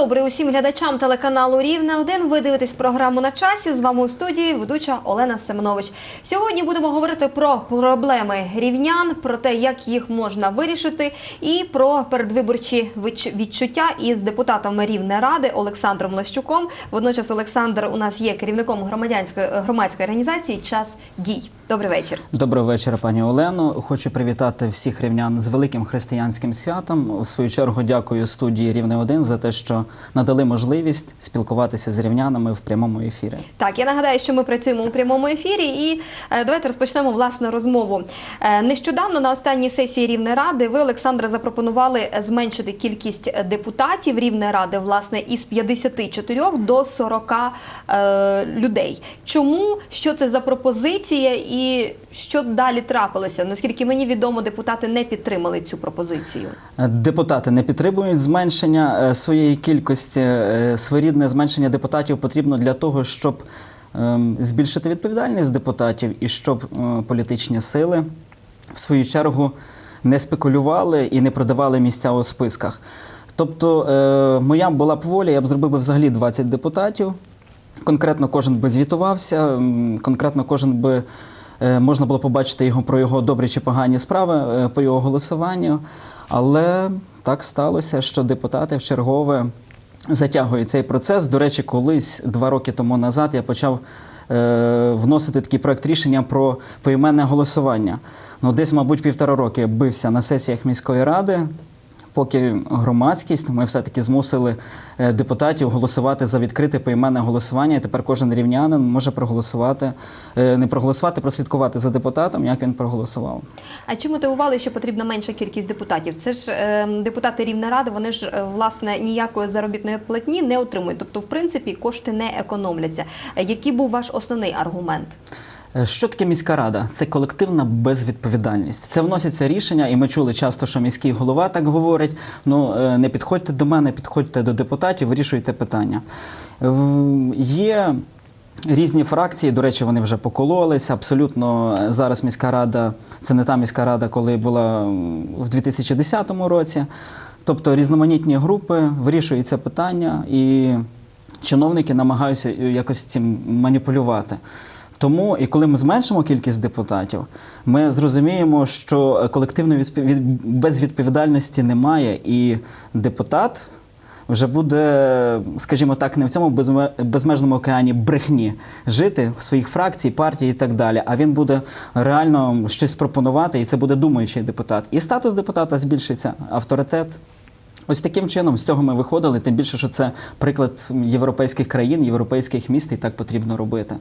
добрий усім глядачам телеканалу Рівне 1 Ви дивитесь програму на часі. З вами у студії ведуча Олена Семенович. Сьогодні будемо говорити про проблеми рівнян, про те, як їх можна вирішити, і про передвиборчі відчуття із депутатом Рівне Ради Олександром Лещуком. Водночас Олександр у нас є керівником громадянської громадської організації Час дій. Добрий вечір. Доброго вечора, пані Олено. Хочу привітати всіх рівнян з великим християнським святом. В свою чергу дякую студії Рівне 1 за те, що надали можливість спілкуватися з рівнянами в прямому ефірі. Так, я нагадаю, що ми працюємо у прямому ефірі, і е, давайте розпочнемо власне розмову. Е, нещодавно на останній сесії Рівне Ради ви, Олександре, запропонували зменшити кількість депутатів Рівне Ради власне із 54 до 40 е, людей. Чому що це за пропозиція і що далі трапилося? Наскільки мені відомо, депутати не підтримали цю пропозицію. Е, Депутати не підтримують зменшення своєї кількості. Е, Своєрідне зменшення депутатів потрібно для того, щоб ем, збільшити відповідальність депутатів і щоб е, політичні сили в свою чергу не спекулювали і не продавали місця у списках. Тобто, е, моя була б воля, я б зробив взагалі 20 депутатів. Конкретно кожен би звітувався, конкретно кожен би можна було побачити його про його добрі чи погані справи по його голосуванню. Але так сталося, що депутати в чергове затягують цей процес. До речі, колись два роки тому назад я почав е, вносити такий проект рішення про поіменне голосування. Ну, десь, мабуть, півтора роки бився на сесіях міської ради. Поки громадськість, ми все-таки змусили е, депутатів голосувати за відкрите поіменне голосування. І тепер кожен рівнянин може проголосувати, е, не проголосувати, прослідкувати за депутатом, як він проголосував. А чи мотивували, що потрібна менша кількість депутатів? Це ж е, депутати Рівне Ради, вони ж е, власне ніякої заробітної платні не отримують. Тобто, в принципі, кошти не економляться. Який був ваш основний аргумент? Е, Що таке міська рада? Це колективна безвідповідальність. Це вносяться рішення, і ми чули часто, що міський голова так говорить: ну е, не підходьте до мене, підходьте до депутатів, вирішуйте питання. Є різні фракції, до речі, вони вже покололися. Абсолютно е, зараз міська рада це не та міська рада, коли була в 2010 році. Тобто різноманітні групи вирішують це питання, і чиновники намагаються е, якось цим маніпулювати. Тому, і коли ми зменшимо кількість депутатів, ми зрозуміємо, що колективної безвідповідальності немає, і депутат вже буде, скажімо так, не в цьому безме- безмежному океані брехні жити в своїх фракцій, партій і так далі. А він буде реально щось пропонувати, і це буде думаючий депутат. І статус депутата збільшиться, авторитет. Ось таким чином з цього ми виходили, тим більше, що це приклад європейських країн, європейських міст, і так потрібно робити.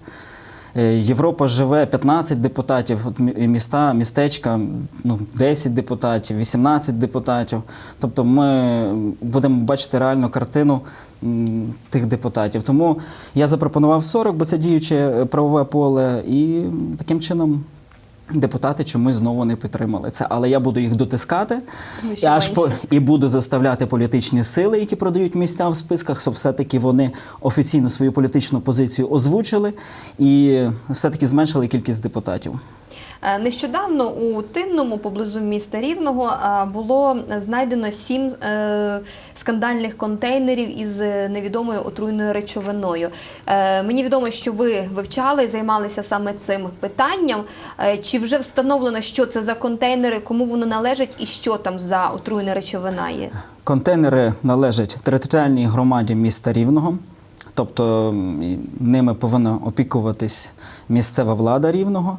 Е, Європа живе 15 депутатів, от міста, містечка, ну, 10 депутатів, 18 депутатів. Тобто ми будемо бачити реальну картину тих депутатів. Тому я запропонував 40, бо це діюче е, правове поле, і таким чином. Депутати чомусь знову не підтримали це, але я буду їх дотискати. І аж по і буду заставляти політичні сили, які продають місця в списках, що все-таки вони офіційно свою політичну позицію озвучили і все-таки зменшили кількість депутатів. Е, Нещодавно у Тинному, поблизу міста Рівного, е, було знайдено сім е, скандальних контейнерів із невідомою отруйною речовиною. Мені відомо, що ви вивчали і займалися саме цим питанням. Чи вже встановлено, що це за контейнери, кому вони належать і що там за отруйна речовина є? Контейнери належать територіальній громаді міста Рівного, тобто ними повинна опікуватись місцева влада Рівного,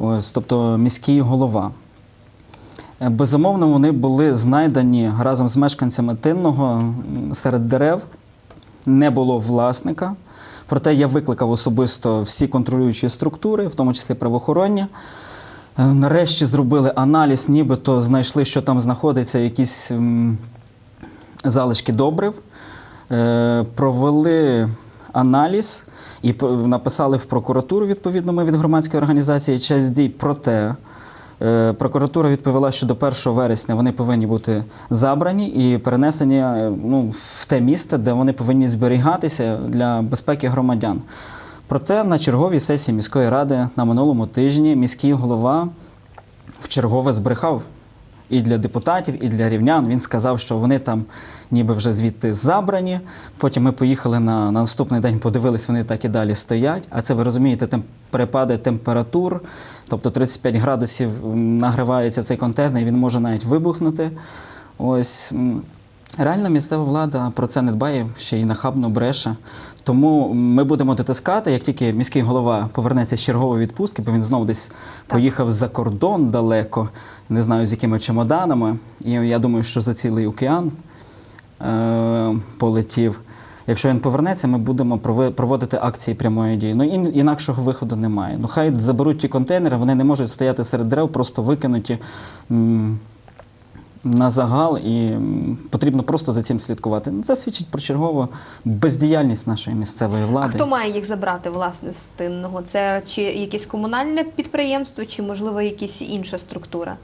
ось, тобто міський голова. Е, Безумовно, вони були знайдені разом з мешканцями Тинного серед дерев. Не було власника. Проте я викликав особисто всі контролюючі структури, в тому числі правоохоронні. Е, Нарешті зробили аналіз, нібито знайшли, що там знаходиться, якісь залишки добрив. Е, Провели аналіз і написали в прокуратуру, відповідно, ми від громадської організації «Час дій». Проте е, прокуратура відповіла, що до 1 вересня вони повинні бути забрані і перенесені е, ну, в те місце, де вони повинні зберігатися для безпеки громадян. Проте на черговій сесії міської ради на минулому тижні міський голова в чергове збрехав і для депутатів, і для рівнян. Він сказав, що вони там ніби вже звідти забрані. Потім ми поїхали на, на наступний день, подивились, вони так і далі стоять. А це ви розумієте, тем, перепади температур, тобто 35 градусів нагривається цей контейнер, і він може навіть вибухнути. Ось. Реально місцева влада про це не дбає, ще й нахабно бреше. Тому ми будемо дотискати, як тільки міський голова повернеться з чергової відпустки, бо він знов десь поїхав за кордон далеко, не знаю з якими чемоданами. І я думаю, що за цілий океан е- полетів. Якщо він повернеться, ми будемо проводити акції прямої дії. Ну ін- інакшого виходу немає. Ну хай заберуть ті контейнери, вони не можуть стояти серед дерев, просто викинуті. м, на загал, і потрібно просто за цим слідкувати. Ну, Це свідчить про чергову бездіяльність нашої місцевої влади. А хто має їх забрати власне з тинного? Це чи якесь комунальне підприємство, чи можливо якась інша структура?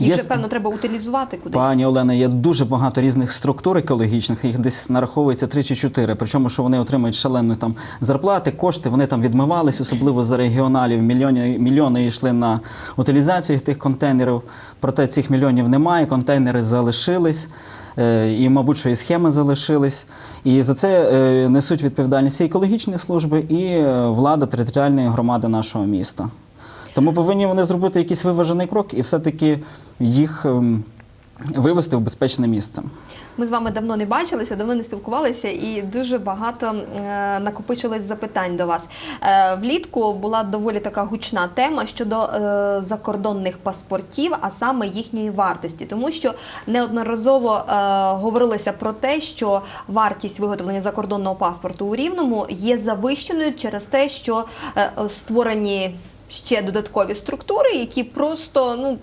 Їх Є же певно треба утилізувати кудись. Пані Олена, є дуже багато різних структур екологічних, їх десь нараховується 3 чи 4. Причому, що вони отримують шалені там зарплати, кошти, вони там відмивались, особливо за регіоналів. Мільйони, мільйони йшли на утилізацію тих контейнерів. Проте цих мільйонів немає, контейнери залишились. е, І, мабуть, що і схеми залишились. І за це е, несуть відповідальність і екологічні служби, і е, влада територіальної громади нашого міста. Тому повинні вони зробити якийсь виважений крок і все-таки їх ем, вивести в безпечне місце. Ми з вами давно не бачилися, давно не спілкувалися, і дуже багато е, накопичилось запитань до вас. Е, влітку була доволі така гучна тема щодо е, закордонних паспортів, а саме їхньої вартості, тому що неодноразово е, говорилося про те, що вартість виготовлення закордонного паспорту у рівному є завищеною через те, що е, створені ще додаткові структури, які просто ну.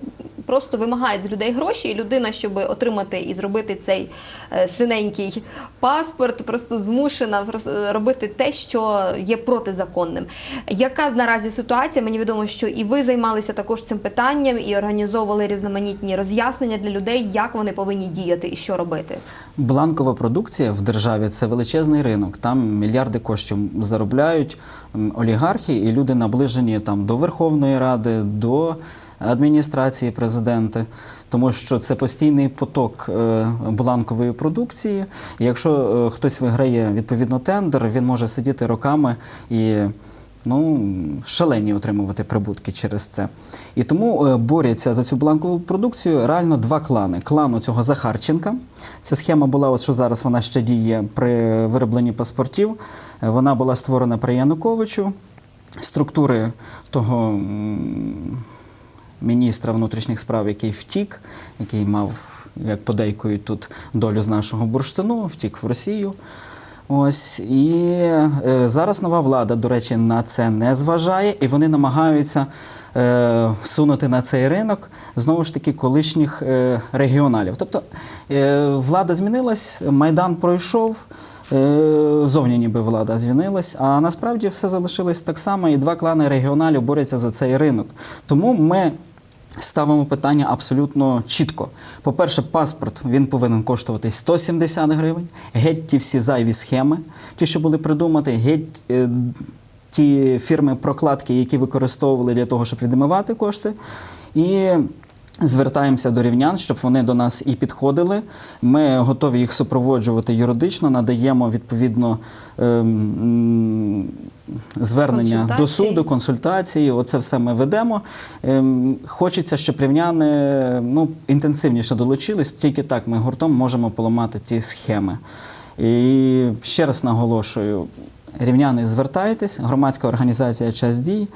Просто вимагають з людей гроші, і людина, щоб отримати і зробити цей е, синенький паспорт, просто змушена е, робити те, що є протизаконним. Яка наразі ситуація? Мені відомо, що і ви займалися також цим питанням і організовували різноманітні роз'яснення для людей, як вони повинні діяти і що робити. Бланкова продукція в державі це величезний ринок. Там мільярди коштів заробляють олігархи і люди наближені там до Верховної Ради, до адміністрації президента, тому що це постійний поток е, бланкової продукції. Якщо е, хтось виграє відповідно тендер, він може сидіти роками і. Ну, шалені отримувати прибутки через це. І тому е, борються за цю бланкову продукцію реально два клани. Клан у цього Захарченка. Ця схема була, от що зараз вона ще діє при виробленні паспортів. Вона була створена при Януковичу. Структури того міністра внутрішніх справ, який втік, який мав, як подейкують тут, долю з нашого бурштину, втік в Росію. Ось і е, зараз нова влада, до речі, на це не зважає, і вони намагаються е, всунути на цей ринок знову ж таки колишніх е, регіоналів. Тобто е, влада змінилась, майдан пройшов. е, Зовні ніби влада змінилась, а насправді все залишилось так само, і два клани регіоналів борються за цей ринок. Тому ми ставимо питання абсолютно чітко. По-перше, паспорт він повинен коштувати 170 гривень. Геть ті всі зайві схеми, ті, що були придумати, геть е, ті фірми прокладки, які використовували для того, щоб відмивати кошти. І Звертаємося до рівнян, щоб вони до нас і підходили. Ми готові їх супроводжувати юридично, надаємо відповідно ем, звернення до суду, консультації. Оце все ми ведемо. Ем, Хочеться, щоб рівняни ну, інтенсивніше долучились. Тільки так ми гуртом можемо поламати ті схеми. І ще раз наголошую: рівняни, звертайтесь, громадська організація Час дій.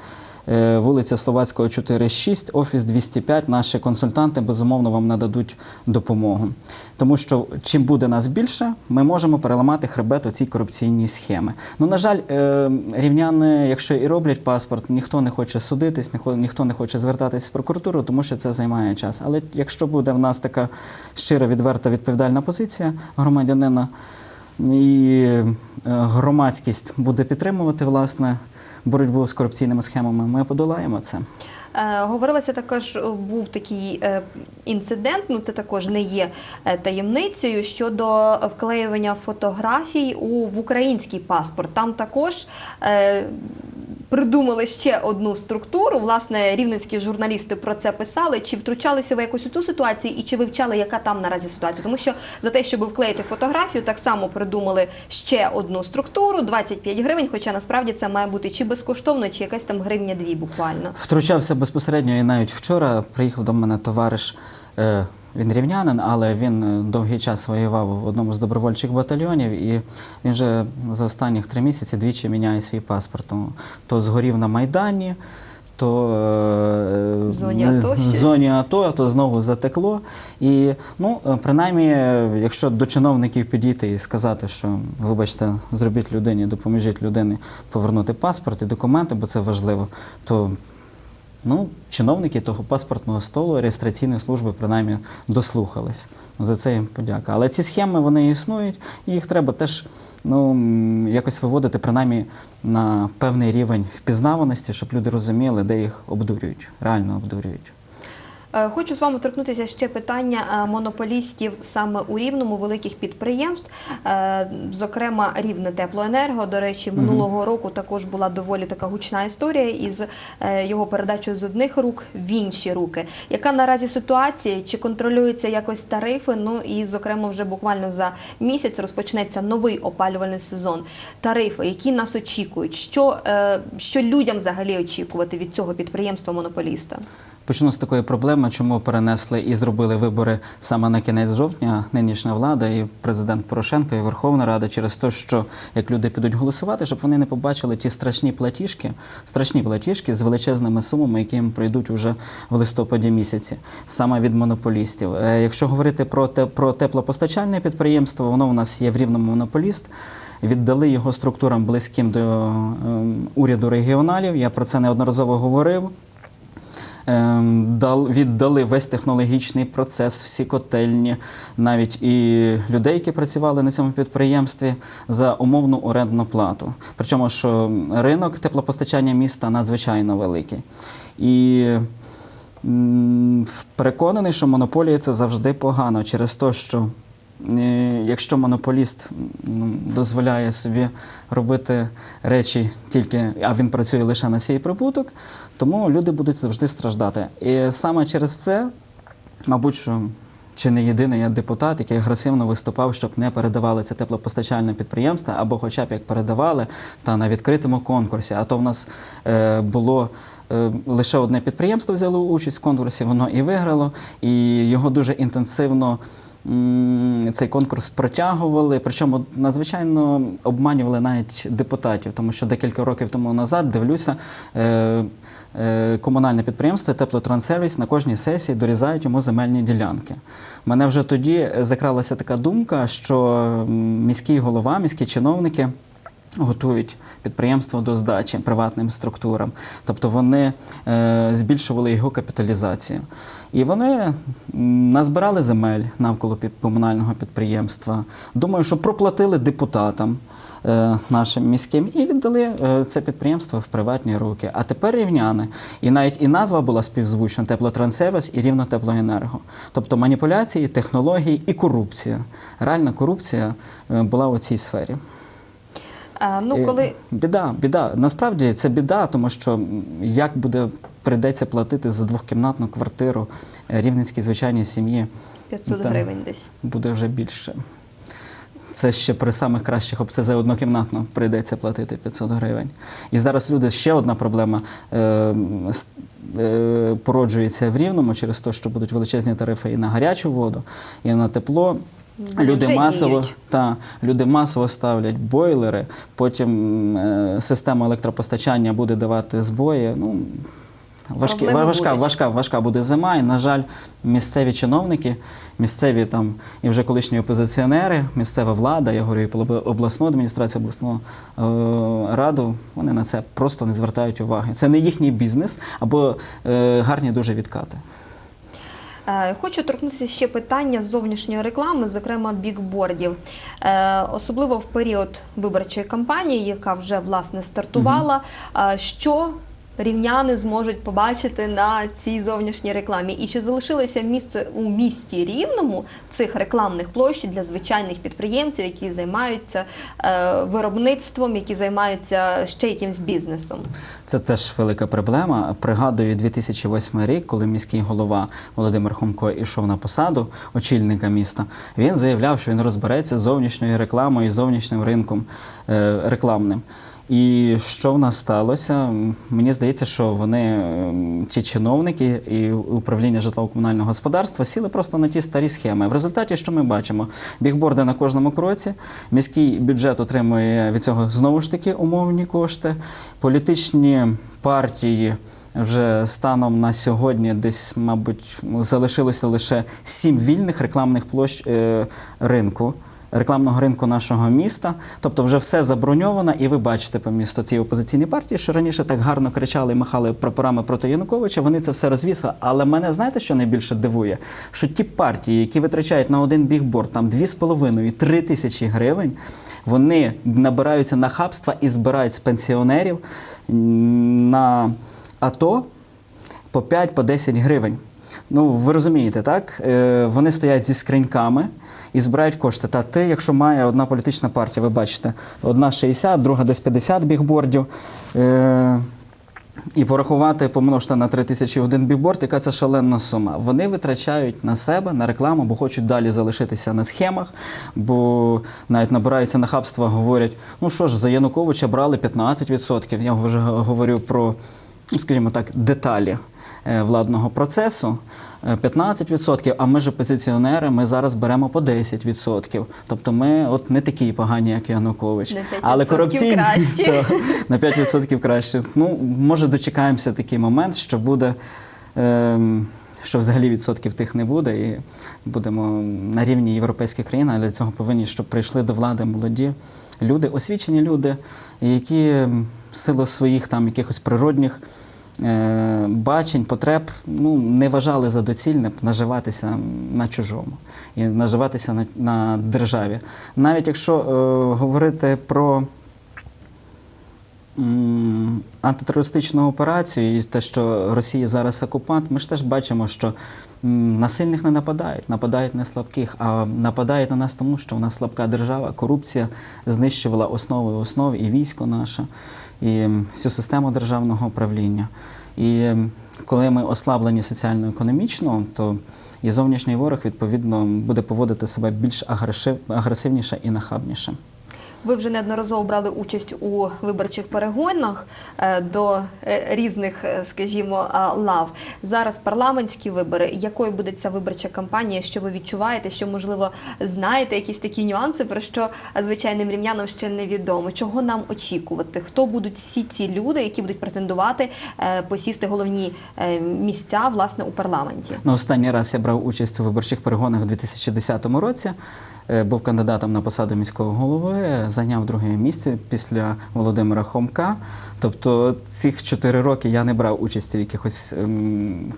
Е, Вулиця Словацького, 4-6, офіс 205. Наші консультанти безумовно вам нададуть допомогу. Тому що чим буде нас більше, ми можемо переламати хребет у цій корупційній схеми. Ну, на жаль, е, рівняни, якщо і роблять паспорт, ніхто не хоче судитись, ніхто- не хоче звертатись в прокуратуру, тому що це займає час. Але якщо буде в нас така щира, відверта, відповідальна позиція громадянина, і е, громадськість буде підтримувати власне боротьбу з корупційними схемами, ми подолаємо це. Е, Говорилося також, е, був такий е, інцидент, ну це також не є таємницею щодо вклеювання фотографій у в український паспорт. Там також придумали ще одну структуру. Власне, рівненські журналісти про це писали. Чи втручалися ви якось у цю ситуацію, і чи вивчали, яка там наразі ситуація? Тому що за те, щоб вклеїти фотографію, так само придумали ще одну структуру 25 гривень. Хоча насправді це має бути чи безкоштовно, чи якась там гривня дві буквально. Втручався безпосередньо і навіть вчора приїхав до мене товариш. е, Він рівнянин, але він е, довгий час воював в одному з добровольчих батальйонів, і він вже за останніх три місяці двічі міняє свій паспорт. То, то згорів на Майдані, то е, В зоні АТО в зоні АТО, то знову затекло. І ну, е, принаймні, якщо до чиновників підійти і сказати, що вибачте, зробіть людині, допоможіть людині повернути паспорт і документи, бо це важливо, то Ну, чиновники того паспортного столу реєстраційної служби принаймні дослухались. Ну, За це їм подяка. Але ці схеми вони існують, і їх треба теж ну, якось виводити принаймні на певний рівень впізнаваності, щоб люди розуміли, де їх обдурюють, реально обдурюють. Е, Хочу з вами торкнутися ще питання е, монополістів саме у рівному великих підприємств, Е, зокрема Рівне Теплоенерго. До речі, минулого року також була доволі така гучна історія із його передачею з одних рук в інші руки. Яка наразі ситуація? Чи контролюються якось тарифи? Ну і зокрема, вже буквально за місяць розпочнеться новий опалювальний сезон. Тарифи, які нас очікують, що, що людям взагалі очікувати від цього підприємства монополіста? Почну з такої проблеми, чому перенесли і зробили вибори саме на кінець жовтня. Нинішня влада і президент Порошенко, і Верховна Рада через те, що як люди підуть голосувати, щоб вони не побачили ті страшні платіжки, страшні платіжки з величезними сумами, які їм прийдуть уже в листопаді місяці, саме від монополістів. Е, Якщо говорити про те про теплопостачальне підприємство, воно у нас є в рівному монополіст. Віддали його структурам близьким до ем, уряду регіоналів. Я про це неодноразово говорив. Ем, дал- віддали весь технологічний процес, всі котельні, навіть і людей, які працювали на цьому підприємстві, за умовну орендну плату. Причому, що ринок теплопостачання міста надзвичайно великий. І переконаний, що монополія це завжди погано через те, що якщо монополіст дозволяє собі робити речі тільки, а він працює лише на свій прибуток, тому люди будуть завжди страждати. І саме через це, мабуть, що чи не єдиний я депутат, який агресивно виступав, щоб не передавали це теплопостачальне підприємство, або хоча б як передавали, та на відкритому конкурсі. А то в нас е, було. е, Лише одне підприємство взяло участь в конкурсі, воно і виграло, і його дуже інтенсивно цей конкурс протягували. Причому надзвичайно обманювали навіть депутатів, тому що декілька років тому назад дивлюся. Е, е, Комунальне підприємство Теплотранссервіс на кожній сесії дорізають йому земельні ділянки. Мене вже тоді закралася така думка, що міський голова, міські чиновники готують підприємство до здачі приватним структурам. Тобто вони е, збільшували його капіталізацію. І вони назбирали земель навколо комунального підприємства. Думаю, що проплатили депутатам. е, Нашим міським і віддали е, це підприємство в приватні руки. А тепер рівняни. І навіть і назва була співзвучна теплотранссервіс і рівно теплоенерго. Тобто маніпуляції, технології і корупція. Реальна корупція е, була у цій сфері. Е, Ну, коли Біда, біда. Насправді це біда, тому що як буде прийдеться платити за двохкімнатну квартиру рівненській звичайній сім'ї, 500 Та. гривень десь. буде вже більше. Це ще при самих кращих ОПСЗ однокімнатно прийдеться платити 500 гривень. І зараз люди ще одна проблема е, е, породжується в рівному через те, що будуть величезні тарифи і на гарячу воду, і на тепло. Люди вже масово, діють. та, люди масово ставлять бойлери, потім е, система електропостачання буде давати збої. Ну, важкі, важка, важка, важка буде зима, і, на жаль, місцеві чиновники, місцеві там і вже колишні опозиціонери, місцева влада, я говорю і обласну адміністрацію, обласну е, раду, вони на це просто не звертають уваги. Це не їхній бізнес або е, гарні дуже відкати. Е, Хочу торкнутися ще питання зовнішньої реклами, зокрема бікбордів, Е, особливо в період виборчої кампанії, яка вже власне стартувала. Е, Що рівняни зможуть побачити на цій зовнішній рекламі? І чи залишилося місце у місті рівному цих рекламних площ для звичайних підприємців, які займаються е, виробництвом, які займаються ще якимсь бізнесом? Це теж велика проблема. Пригадую 2008 рік, коли міський голова Володимир Хомко йшов на посаду очільника міста. Він заявляв, що він розбереться з зовнішньою рекламою, з зовнішнім ринком е, рекламним. І що в нас сталося? Мені здається, що вони, ем, ті чиновники і управління житлово-комунального господарства, сіли просто на ті старі схеми. В результаті, що ми бачимо? Бігборди на кожному кроці, міський бюджет отримує від цього знову ж таки умовні кошти. Політичні партії вже станом на сьогодні десь, мабуть, залишилося лише сім вільних рекламних площ е, ринку. Рекламного ринку нашого міста, тобто вже все заброньовано, і ви бачите по місту ті опозиційні партії, що раніше так гарно кричали і махали прапорами проти Януковича. Вони це все розвісили. Але мене знаєте, що найбільше дивує? Що ті партії, які витрачають на один бігборд там 2,5-3 тисячі гривень, вони набираються на хабства і збирають з пенсіонерів на АТО по 5 по 10 гривень. Ну, ви розумієте, так? Е, вони стоять зі скриньками і збирають кошти. Та ти, якщо має одна політична партія, ви бачите, одна 60, друга десь 50 бігбордів. Е, і порахувати, помножити на 3 тисячі один бігборд, яка це шалена сума. Вони витрачають на себе, на рекламу, бо хочуть далі залишитися на схемах, бо навіть набираються на хабства, говорять, ну що ж, за Януковича брали 15%. Я вже говорю про, ну, скажімо так, деталі владного процесу. Е, 15%, а ми ж опозиціонери, ми зараз беремо по 10%. Тобто ми от не такі погані, як Янукович. На 5% Але корупційні кращі. Та, на 5% краще. Ну, може, дочекаємося такий момент, що буде. Ем, що взагалі відсотків тих не буде, і будемо на рівні європейських країн, але для цього повинні, щоб прийшли до влади молоді люди, освічені люди, які ем, в силу своїх там якихось природних е, бачень, потреб ну, не вважали за доцільне наживатися на чужому і наживатися на, на державі. Навіть якщо е, говорити про антитерористичну операцію і те, що Росія зараз окупант, ми ж теж бачимо, що на сильних не нападають, нападають на слабких, а нападають на нас тому, що в нас слабка держава, корупція знищувала основи основ і військо наше, і всю систему державного управління. І коли ми ослаблені соціально-економічно, то і зовнішній ворог відповідно буде поводити себе більш агресив- агресивніше і нахабніше. Ви вже неодноразово брали участь у виборчих перегонах е, до е, різних, е, скажімо, лав. Зараз парламентські вибори. Якою буде ця виборча кампанія? Що ви відчуваєте? Що можливо знаєте якісь такі нюанси, про що звичайним рівнянам ще невідомо? Чого нам очікувати? Хто будуть всі ці люди, які будуть претендувати посісти головні місця власне у парламенті? Ну, останній раз я брав участь у виборчих перегонах у 2010 році. Е, Був кандидатом на посаду міського голови, зайняв друге місце після Володимира Хомка. Тобто цих чотири роки я не брав участі в якихось ем,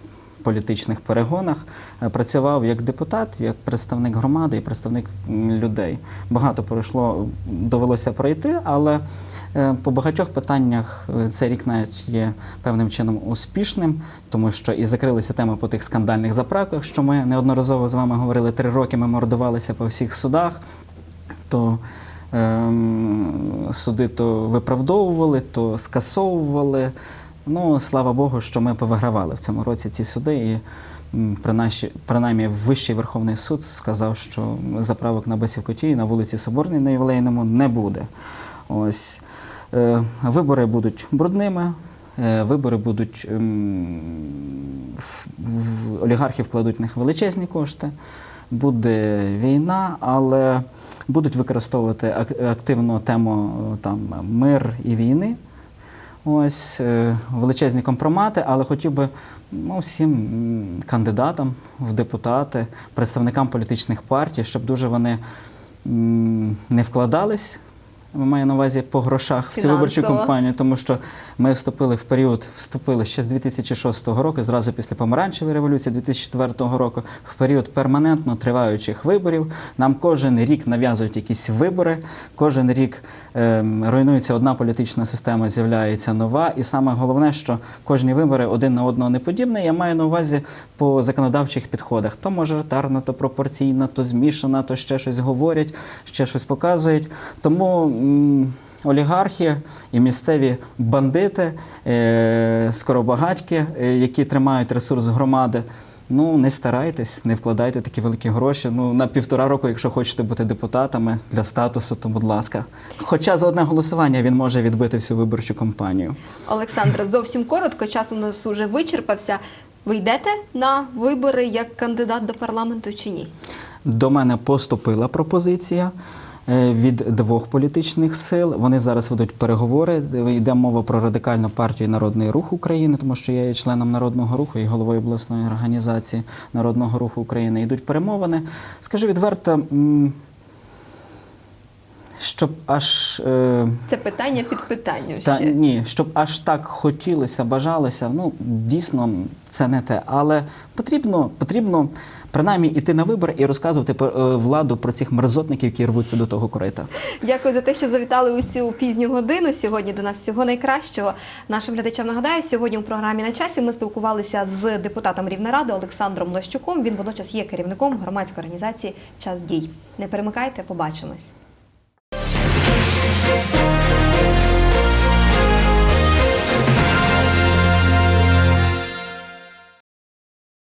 політичних перегонах. Е, Працював як депутат, як представник громади і представник людей. Багато пройшло, довелося пройти, але е, по багатьох питаннях е, цей рік навіть є певним чином успішним, тому що і закрилися теми по тих скандальних заправках, що ми неодноразово з вами говорили. Три роки ми мордувалися по всіх судах. То ем, суди то виправдовували, то скасовували. Ну, слава Богу, що ми повигравали в цьому році ці суди. І м, принаші- принаймні Вищий Верховний суд сказав, що заправок на Басівкоті і на вулиці Соборній на Ювілейному не буде. Ось е, вибори будуть брудними. е, Вибори будуть ем, в, олігархи вкладуть в них величезні кошти. Буде війна, але будуть використовувати ак- активно тему е, там мир і війни. Ось е, величезні компромати, але хотів би ну, всім кандидатам в депутати, представникам політичних партій, щоб дуже вони не вкладались Маю на увазі по грошах в цю виборчу кампанію, тому що ми вступили в період, вступили ще з 2006 року, зразу після помаранчевої революції 2004 року, в період перманентно триваючих виборів. Нам кожен рік нав'язують якісь вибори, кожен рік ем, руйнується одна політична система, з'являється нова. І саме головне, що кожні вибори один на одного не подібні. Я маю на увазі по законодавчих підходах. То мажоритарна, то пропорційна, то змішана, то ще щось говорять, ще щось показують. Тому. Олігархи і місцеві бандити, е, скоробагатьки, е, які тримають ресурс громади. Ну не старайтесь, не вкладайте такі великі гроші. Ну на півтора року, якщо хочете бути депутатами для статусу, то будь ласка. Хоча за одне голосування він може відбити всю виборчу кампанію. Олександре, зовсім коротко, час у нас уже вичерпався. Ви йдете на вибори як кандидат до парламенту чи ні? До мене поступила пропозиція від двох політичних сил. Вони зараз ведуть переговори. Йде мова про радикальну партію Народний рух України, тому що я є членом народного руху і головою обласної організації Народного руху України. Йдуть перемовини. Скажу відверто. Щоб аж е, Це питання під питанням та ще. ні, щоб аж так хотілося, бажалося, ну дійсно це не те. Але потрібно, потрібно принаймні іти на вибори і розказувати про, е, владу про цих мерзотників, які рвуться до того корита. Дякую за те, що завітали у цю пізню годину. Сьогодні до нас всього найкращого. Нашим глядачам нагадаю, сьогодні у програмі на часі ми спілкувалися з депутатом Рівнеради Олександром Лощуком. Він водночас є керівником громадської організації Час дій. Не перемикайте, побачимось.